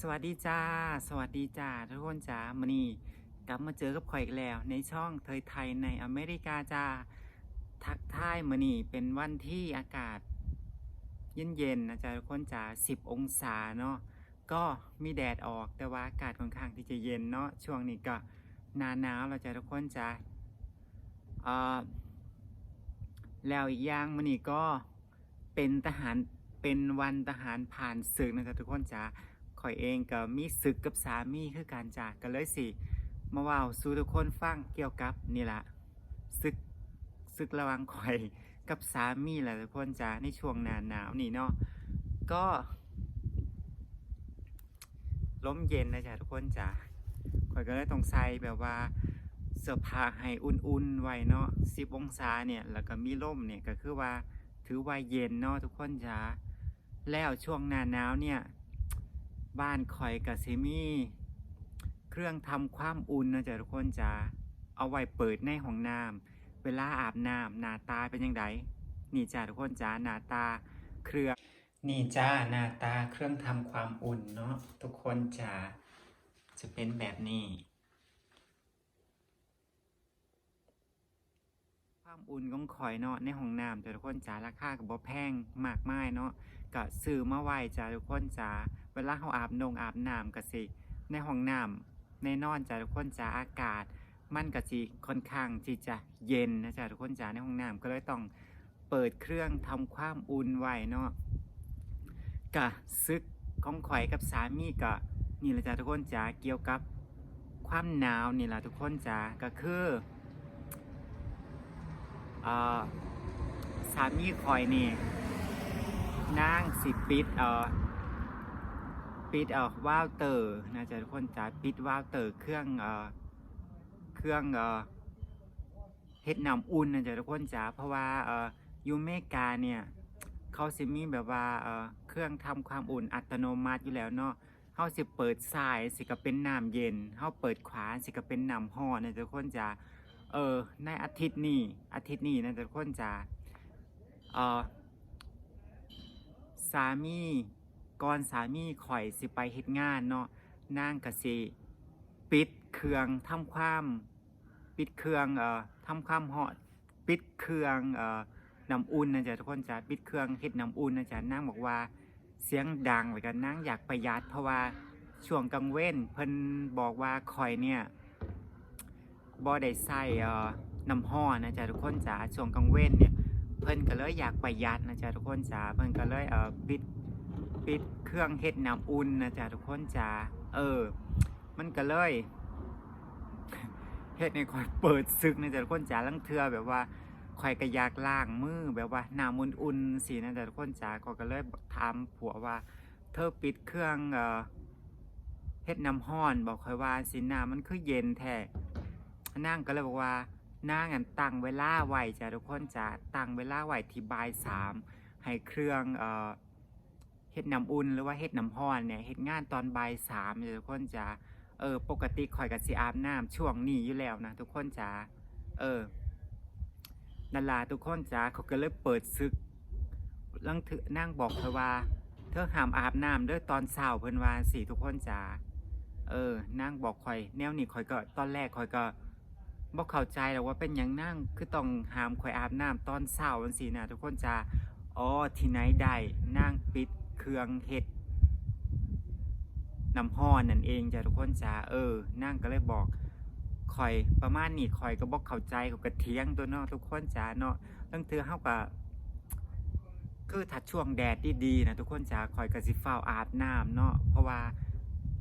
สวัสดีจ้า สวัสดีจ้าทุกคนจ้ามานี่กลับมาเจอกับข่อยอีกแล้ว ในช่องเทยไทยในอเมริกาจ้า ทักทายมานี่เป็นวันที่อากาศ เย็นๆนะจ๊ะทุกคนจ้า10 องศาเนาะ ก็มีแดดออกแต่ว่าอากาศค่อนข้างที่จะเย็นเนาะ ช่วงนี้ก็หนาหนาวแล้วจ้ะทุกคนจ้าเอ่อแล้วอีกอย่างมานี่ก็เป็นทหาร เป็นวันทหารผ่านศึกนะจ๊ะทุกคนจ้า ข่อยเองก็มีศึกกับสามีคือการจากกันเลยสิ มาว่าสู่ทุกคนฟังเกี่ยวกับนี่ละศึกศึกระว่างข่อยกับสามีแหละทุกคนจ้าในช่วงหนาหนาวนี่เนาะก็ล้มเย็นนะจ๊ะทุกคนจ้าข่อยก็เลยต้องใส่แบบว่าเสื้อผ้าให้อุ่นๆไว้เนาะ10องศาเนี่ยแล้วก็มีลมเนี่ยก็คือว่าถือว่าเย็นเนาะทุกคนจ้าแล้วช่วงหน้าหนาวเนี่ย บ้านคอยกับซมีเครื่องทำความอุ่นนะจ๊ะทุกคนจ้าเอาไว้เปิดในห้องน้ำเวลาอาบน้ำหน้าตาเป็นยังไงนี่จ้าทุกคนจ้าหน้าตาเครื่องนี่จ้าหน้าตาเครื่องทำความอุ่นเนาะทุกคนจ้าจะเป็นแบบนี้ ความอุ่นของข่อยเนาะในห้องน้ำจ้ะทุกคนจ้าราคาก็บ่แพงมากมายเนาะก็ซื้อมาไว้จ้าทุกคนจ้า เวลาเขาอาบนงอาบน้ำก็สิ ในห้องน้ำในนอนจ้าทุกคนจ้าอากาศ มันก็สิค่อนข้างที่จะเย็นนะจ้าทุกคนจ้าในห้องน้ำก็เลยต้องเปิดเครื่องทำความอุ่นไว้เนาะกะซึกของข่อยกับสามีก็นี่แหละจ้าทุกคนจ้าเกี่ยวกับความหนาวนี่แหละทุกคนจ้าก็คืออสามีข่อยนี่นางสิปิดเอ่อ ปิดเอ่อวาล์วเตอร์นะจ๊ะทุกคนจ๋าปิดวาล์วเตอร์เครื่องเอ่อเครื่องเอ่อเฮ็ดน้ำอุ่นนะจ๊ะทุกคนจ๋าเพราะว่าเอ่อยูเมกาเนี่ยเขาสิมีแบบว่าเอ่อเครื่องทำความอุ่นอัตโนมัติอยู่แล้วเนาะเฮาสิเปิดซ้ายสิก็เป็นน้ำเย็นเฮาเปิดขวาสิก็เป็นน้ำร้อนนะจ๊ะทุกคนจ๋าเออในอาทิตย์นี้อาทิตย์นี้นะจ๊ะทุกคนจ๋าเอ่อสามี ก่อนสามีข่อยสิไปเฮ็ดงานเนาะนางก็สิปิดเครื่องทำความปิดเครื่องเอ่อทำความเหาะปิดเครื่องเอ่อน้ำอุ่นนะจ๊ะทุกคนจ้ะปิดเครื่องเฮ็ดน้ำอุ่นนะจ๊ะนางบอกว่าเสียงดังไว้กันนางอยากประหยัดเพราะว่าช่วงกลางเว้นเพิ่นบอกว่าข่อยเนี่ยบ่ได้ใส่เอ่อน้ำห้อนะจ๊ะทุกคนจ้ะช่วงกลางเว้นเนี่ยเพิ่นก็เลยอยากประหยัดนะจ๊ะทุกคนจ๋าเพิ่นก็เลยเอ่อปิด ปิดเครื่องเฮ็ดน้ำอุ่นนะจ๊ะทุกคนจ๋าเออ มันก็เลยเฮ็ดให้ข่อยเปิดซึกนะจ๊ะทุกคนจ๋าลังเทือแบบว่าข่อยก็อยากล้างมือแบบว่าน้ำอุ่นๆสินะจ๊ะทุกคนจ๋าก็ก็เลยถามผัวว่า เธอปิดเครื่องเออเฮ็ดน้ำห้อนบอกข่อยว่าสิน้ำมันคือเย็นแท้นางก็เลยบอกว่านางอันตั้งเวลาไวจ้ะทุกคนจะตั้งเวลาไว้ที่บ่ายสามให้เครื่องเอ่อ เฮ็ดน้ำอุ่นหรือว่าเฮ็ดน้ำร้อนเนี่ยเฮ็ดงานตอนบ่ายสามทุกคนจะเออปกติข่อยก็สิอาบน้ำช่วงนี้อยู่แล้วนะทุกคนจ้าเออนั่นล่ะทุกคนจ้าเขาก็เลยเปิดซึกลังถือนางบอกเธอว่า เธอห้ามอาบน้ำเด้อตอนเช้าเพิ่นว่าสิทุกคนจ้าเออนางบอกข่อย แนวนี้ข่อยก็ตอนแรกข่อยก็บ่เข้าใจหรอกว่าเป็นยังนั่งคือต้องห้ามข่อยอาบน้ำตอนเช้าจังซี่นะทุกคนจะอ๋อที่ไหนได้นั่งปิด เครื่องเฮ็ดน้ำห้อนนั่นเองจ้ะทุกคนจ้าเออนั่งก็เลยบอกข่อยประมาณนี้ข่อยก็บ่เข้าใจเขาก็เถียงตัวเนาะทุกคนจ้าเนาะตั้งเทื่อเฮาก็คือถ้าช่วงแดดดีๆนะทุกคนจ้าข่อยก็สิเฝ้าวอาบน้ำเนาะเพราะว่า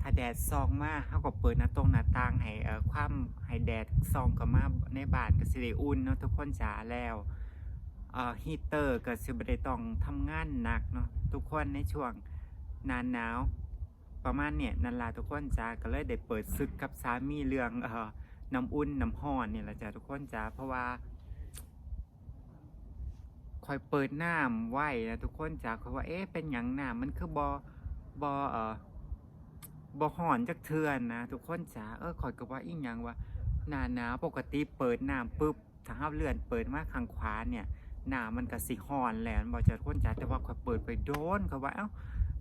ถ้าแดดส่องมากเขาก็เปิดหน้าตรงหน้าต่างให้เอ่อความให้แดดส่องเข้ามาในบ้านก็สิได้อุ่นเนาะทุกคนจ๋าแล้ว ฮีเตอร์ก็สิบ่ได้ต้องทำงานหนักเนาะทุกคนในช่วงหน้าหนาว ประมาณเนี่ยนั่นล่ะทุกคนจ๋าก็เลยได้เปิดศึกกับสามีเรื่องเอ่อน้ำอุ่นน้ำร้อนเนี่แหละจ้ะทุกคนจ๋าเพราะว่าคอยเปิดน้ำไหวนะทุกคนจ๋าเขาว่าเอ๊ะเป็นหยังน้ำมันคือบ่บ่เอ่อบ่ห่อนจักเทือนนะทุกคนจ๋าเออข่อยก็ว่าอีหยังว่าหนาหนาวปกติเปิดน้ำปุ๊บถ้าเฮาเลื่อนเปิดมาข้างขวาเนี่ย หน้ำมันก็สิฮ้อนแหล้วบ่จะทุนจ๋าแต่ว่าขอยเปิดไปโดนเขาว่าเอ้า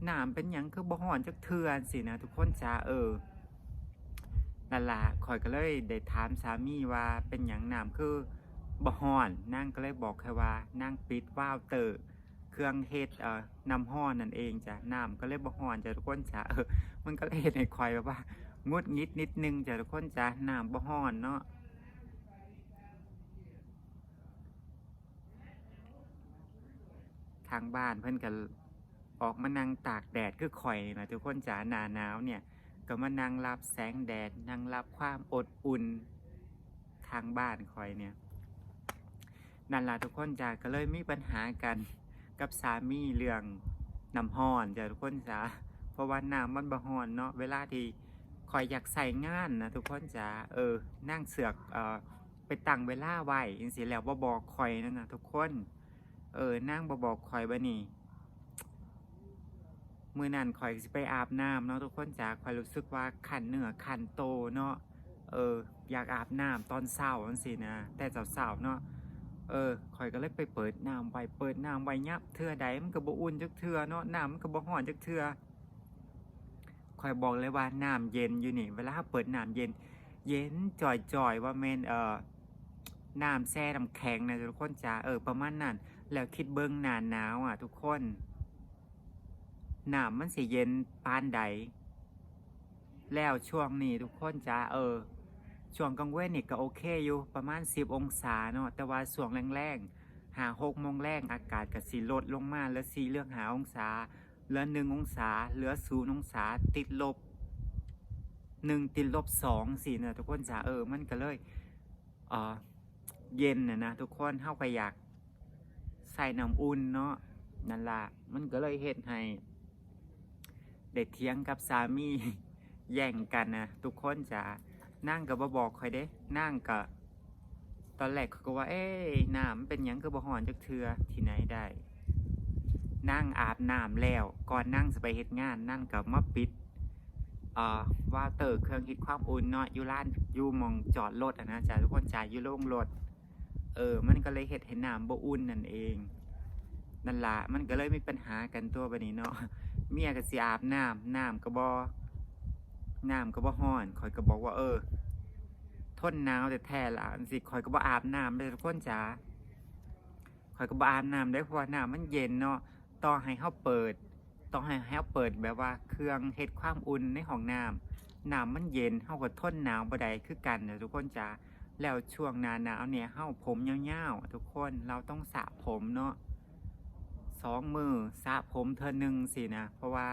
หน้ำเป็นหยังคือบ่ฮ้อนจักเทื่อสินะทุกคนจ้าเออนั่นละข่อยก็เลยได้ถามสามีว่าเป็นหยังน้ำคือบ่ฮอนนางก็เลยบอกแค่ว่านางปิดว่าวเตอร์เครื่องเฮ็ดเอ่อน้ำฮ้อนนั่นเองจ้ะน้ำก็เลยบ่ฮ้อนจ้ะทุกคนจ้ะเออมันก็เลยเฮ็ดให้ข่อยแบบว่างุดงิดนิดนึงจ้ะทุกคนจ้ะน้ำบ่ฮ้อนเนาะ ทางบ้านเพิ่อนก็ออกมานั่งตากแดดคือข่อยนะทุกคนจ้ะหนาหนาวเนี่ยก็มานั่งรับแสงแดดนั่งรับความอดอุ่นทางบ้านข่อยเนี่ยนั่นล่ะทุกคนจ้ะก็เลยมีปัญหากันกับสามีเรื่องน้ำห้อนจ้ะทุกคนจ้ะเพราะว่าน้ำมันบ่ฮ้อนเนาะเวลาที่คอยอยากใส่งานนะทุกคนจ้ะเออนั่งเสือกเออไปตั้งเวลาไว้จังซี่แล้วบ่บอกคอยนั่นนะทุกคน เออนั่งบ่บอกคอยบ่นี่มือนั้นคอยสิไปอาบน้ำเนาะทุกคนจ้ะคอยรู้สึกว่าคันเหนือคันโตเนาะเออ อยากอาบน้ำตอนเช้าจังซี่นะแต่เช้าๆเนาะเออข่อยก็เลยไปเปิดน้ำไว้เปิดน้ำไว้ยับเทือใดมันก็บ่อุ่นจักเทือเนาะน้ำมันก็บ่ร้อนจักเทือข่อยบอกเลยว่าน้ำเย็นอยู่นี่ เวลาเปิดน้ำเย็น เย็นจ่อยๆว่าแม่นเออน้ำแช่น้ำแข็งนะทุกคนจ้าเออประมาณนั้น แล้วคิดเบิ่งหน้าหนาวอะ ทุกคนหน้ำมันสิเย็นปานใด แล้วช่วงนี้ทุกคนจ้าเออ ช่วงกลางเว้นนี่ก็โอเคอยู่ประมาณ 10 องศาเนาะแต่ว่าช่วงแรงๆหา6โมงแรงอากาศก็สิลดลงมาเหลือ4เรื่องหาองศาเหลือ1องศา เหลือ0องศาติดลบ1ติดลบ2สินะทุกคนจ้าเออมันก็เลยเออเย็นนะนะทุกคนเฮาก็อยาก ใส่น้ำอุ่นเนาะนั่นละมันก็เลยเฮ็ดให้ได้เถียงกับสามีแย่งกันนะทุกคนจ้านั่งกับบ่บอกคอยเด้ นั่งกับตอนแรกเขาก็ว่า เอ้ยน้ำเป็นยังคือบ่หอนจักเทือที่ไหนได้ นั่งอาบน้ำแล้ว ก่อนนั่งจะไปเฮ็ดงาน นั่งกับมาปิดเอ่อว่าเตอร์เครื่องคิดความอุ่นเนาะอยู่ร้านอยู่มองจอดรถนะจ้ะทุกคนจ่ายยู่โรงรถ เออ มันก็เลยเฮ็ดให้น้ำบ่อุ่นนั่นเอง นั่นละมันก็เลยมีปัญหากันตัวบัดนี้เนาะ เมียก็สิอาบน้ำน้ำก็บ่น้ำก็บ่ฮ้อนข่อยก็บอกว่า เออ ทนหนาวแต่แท้ละสิข่อยก็บ่อาบน้ำเลยทุกคนจ๋าข่อยก็บ่อาบน้ำได้เพราะว่าน้ำมันเย็นเนาะต้องให้เฮาเปิดต้องให้เฮาเปิดแบบว่าเครื่องเฮ็ดความอุ่นในห้องน้ำน้ำมันเย็นเฮาก็ทนหนาวบ่ได้คือกันนะทุกคนจ๋า แล้วช่วงหน้าหนาวเนี่ยเฮาผมยาวๆทุกคนเราต้องสระผมเนาะสองมือสระผมเทื่อหนึ่งสินะ เพราะว่า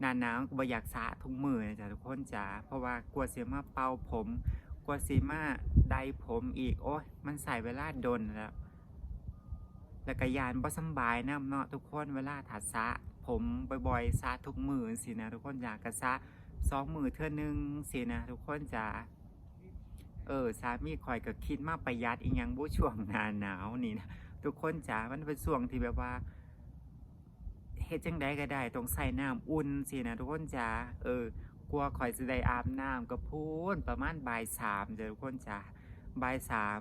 หน้าหนาวก็บ่อยากสระทุกมือนะจ๊ะทุกคนจ๋าเพราะว่ากลัวเสียมาเป่าผมกลัวเสียมาไดผมอีกโอ้ยมันใส่เวลาดนแล้วแล้วก็ยานบ่สบายนะเนาะทุกคนเวลาถัดสระผมบ่อยๆสระทุกมือสินะทุกคนอยากกระสระสองมือเท่านึงสินะทุกคนจ๋า เออสามีคอยก็คิดมาประหยัดอีกยังบุช่วงหนาหนาวนี่นะทุกคนจ๋ามันเป็นช่วงที่แบบว่าเฮ็ดจังใดก็ได้ต้องใส่น้ำอุ่นสินะทุกคนจ้าเออกลัวข่อยสิได้อาบน้ำก็พูนประมาณบ่ายสามเด้อทุกคนจ้าบ่ายสาม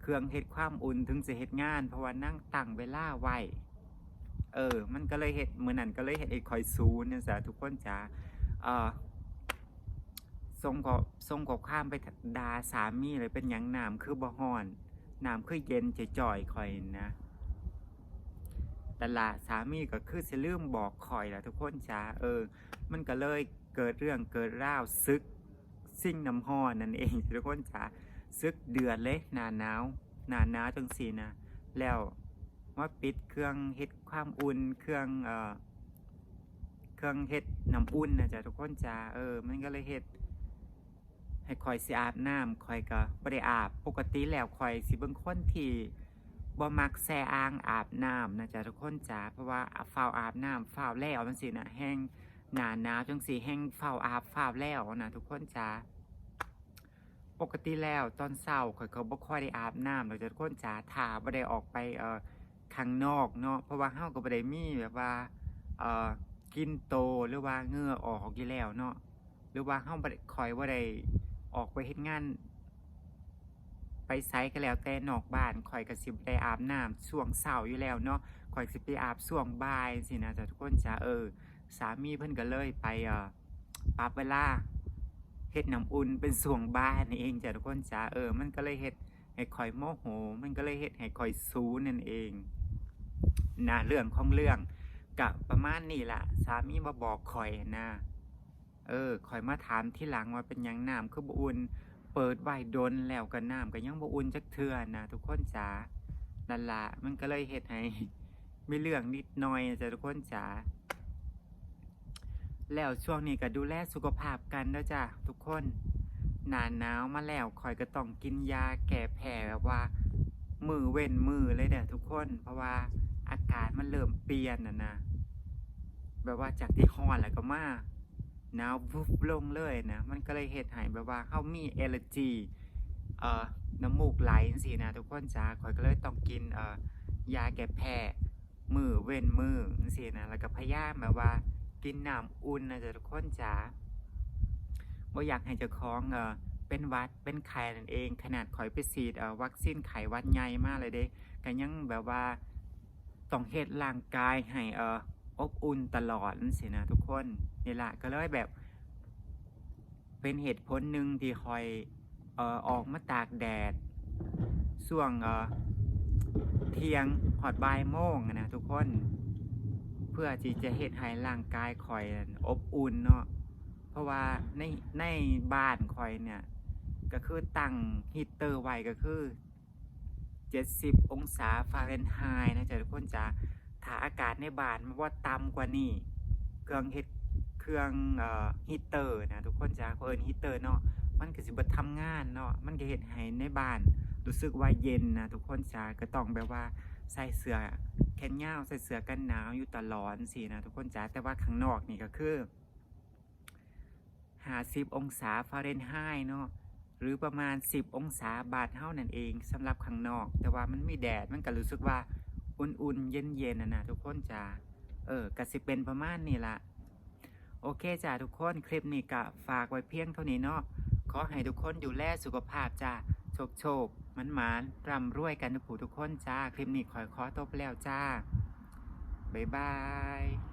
เครื่องเฮ็ดความอุ่นถึงจะเฮ็ดงาน เพราะว่านั่งตั้งเวลาไว้เออ มันก็เลยเฮ็ดมื้อนั้นก็เลยเฮ็ดไอ้ข่อยซูนเนี่ยจ้ะทุกคนจ้าเออ ส่งก็ส่งก็ข้ามไปด่าสามีเลยเป็นหยังน้ำคือบ่ฮ้อนน้ำคือเย็นจะจ่อยๆข่อยนะแต่ละสามีก็คือสิลืมบอกคอยแหละทุกคนจ้าเออ มันก็เลยเกิดเรื่องเกิดราวซึกซิ่งน้ำห้อนนั่นเองทุกคนจ้าซึกเดือดเลยหนาหนาวหนาหนาวจังสีนะแล้วมาปิดเครื่องเฮ็ดความอุ่นเครื่องเอ่อเครื่องเฮ็ดน้ำอุ่นนะจ๊ะทุกคนจ้าเออ มันก็เลยเฮ็ด ให้คอยสิอาบน้ำคอยก็บ่ได้อาบปกติแล้วคอยสิเบิ่งคนที่บ่มักแซ่อ่างอาบน้ำนะจ๊ะทุกคนจ๋าเพราะว่าฝ้าวอาบน้ำฝ้าวแล้วจังซี่นะแห้งหนาหนาวจังซี่แห้งฝ้าวอาบฝ้าวแล้วนะทุกคนจ๋าปกติแล้วตอนเช้าข่อยก็บ่ค่อยได้อาบน้ำดอกจ้ะทุกคนจ๋าถ้าบ่ได้ออกไปเอ่อข้างนอกเนาะเพราะว่าเฮาก็บ่ได้มีแบบว่าเอ่อกินโตหรือว่าเหงื่อออกอยู่แล้วเนาะหรือว่าเฮาบ่ได้คอยบ่ได้ ออกไปเฮ็ดงาน ไปไซก็แล้วแต่นอกบ้านข่อยก็สิบได้อาบน้ำช่วงเช้าอยู่แล้วเนาะข่อยสิไปอาบส่วงบ่ายสินะจ้ะทุกคนจ้าเออ สามีเพิ่นก็เลยไปเอ่อปรับเวลาเฮ็ดน้ำอุ่นเป็นส่วงบ่านเองจ้ะทุกคนจ้าเออ มันก็เลยเฮ็ดให้ข่อยโมโห มันก็เลยเฮ็ดให้ข่อยซูนั่นเองนะเรื่องของเรื่องกะประมาณนี้ล่ะ สามีมาบอกข่อยนะ เออข่อยมาถามที่หลังว่าเป็นยังน้ำคือบ่อุ่น เปิดไว้ดนแล้วก็น้ำก็ยังบ่อุ่นจักเทื่อนะทุกคนจ๋านั่นละมันก็เลยเฮ็ดให้มีเรื่องนิดหน่อยจ้ะทุกคนจ๋าแล้วช่วงนี้ก็ดูแลสุขภาพกันนะจ้ะทุกคนหนาหนาวมาแล้วคอยก็ต้องกินยาแก้แพ้แบบว่า มือเว้นมือเลยเด้อทุกคน เพราะว่าอากาศมันเริ่มเปลี่ยนน่ะนะแบบว่าจากที่ร้อนแล้วก็มา หนาววุบลงเลยนะ มันก็เลยเฮ็ดให้แบบว่าเฮามีเอลจีเอ่อน้ำมูกไหลจังซี่นะทุกคนจ้าข่อยก็เลยต้องกินเอ่อยาแก้แพ้มือเว้นมือจังซี่นะแล้วก็พยายามแบบว่ากินน้ำอุ่นนะจ๊ะทุกคนจ้าบ่อยากให้เจ้าของเอ่อเป็นวัดเป็นไข้นั่นเอง ขนาดข่อยไปฉีดเอ่อวัคซีนไข้วัดใหญ่มากเลยเด้ก็ยังแบบว่าต้องเฮ็ดร่างกายให้เอ่ออบอุ่นตลอดจังซี่นะทุกคน นี่ละก็เลยแบบ เป็นเหตุผลหนึ่งที่คอยเอ่อออกมาตากแดดช่วงเอ่อเที่ยงหอดบายโมงนะทุกคน เพื่อที่จะเฮ็ดให้ร่างกายคอยอบอุ่นเนาะเพราะว่าในในบ้านคอยเนี่ย ก็คือตั้งฮีตเตอร์ไว้ก็คือ 70 องศาฟาเรนไฮต์นะจ๊ะทุกคนจ้าถ้าอากาศในบ้านมันว่าต่ำกว่านี้เครื่องเฮ็ด เครื่องเอ่อฮีตเตอร์นะทุกคนจ้าเขาเอิ้นฮีตเตอร์เนาะมันก็สิบ่ทำงานเนาะมันก็เฮ็ดให้ในบ้าน รู้สึกว่าเย็นนะทุกคนจ้าก็ต้องแบบว่าใส่เสื้อแขนยาวใส่เสื้อกันหนาวอยู่ตลอดสินะทุกคนจ้าแต่ว่าข้างนอกนี่ก็คือ50องศาฟาเรนไฮต์เนาะหรือประมาณ 10 องศาบาทเท่านั่นเองสำหรับข้างนอก แต่ว่ามันมีแดดมันก็รู้สึกว่าอุ่นๆเย็นๆนะนะทุกคนจ้าเออก็สิเป็นประมาณนี้ละ โอเคจ้าทุกคนคลิปนี้ก็ฝากไว้เพียงเท่านี้เนาะขอให้ทุกคนดูแลสุขภาพจ้าโชคโชคมันหมานร่ำรวยกันทุกผู้ทุกคนจ้า คลิปนี้ขอขอตบแล้วจ้า บ๊ายบาย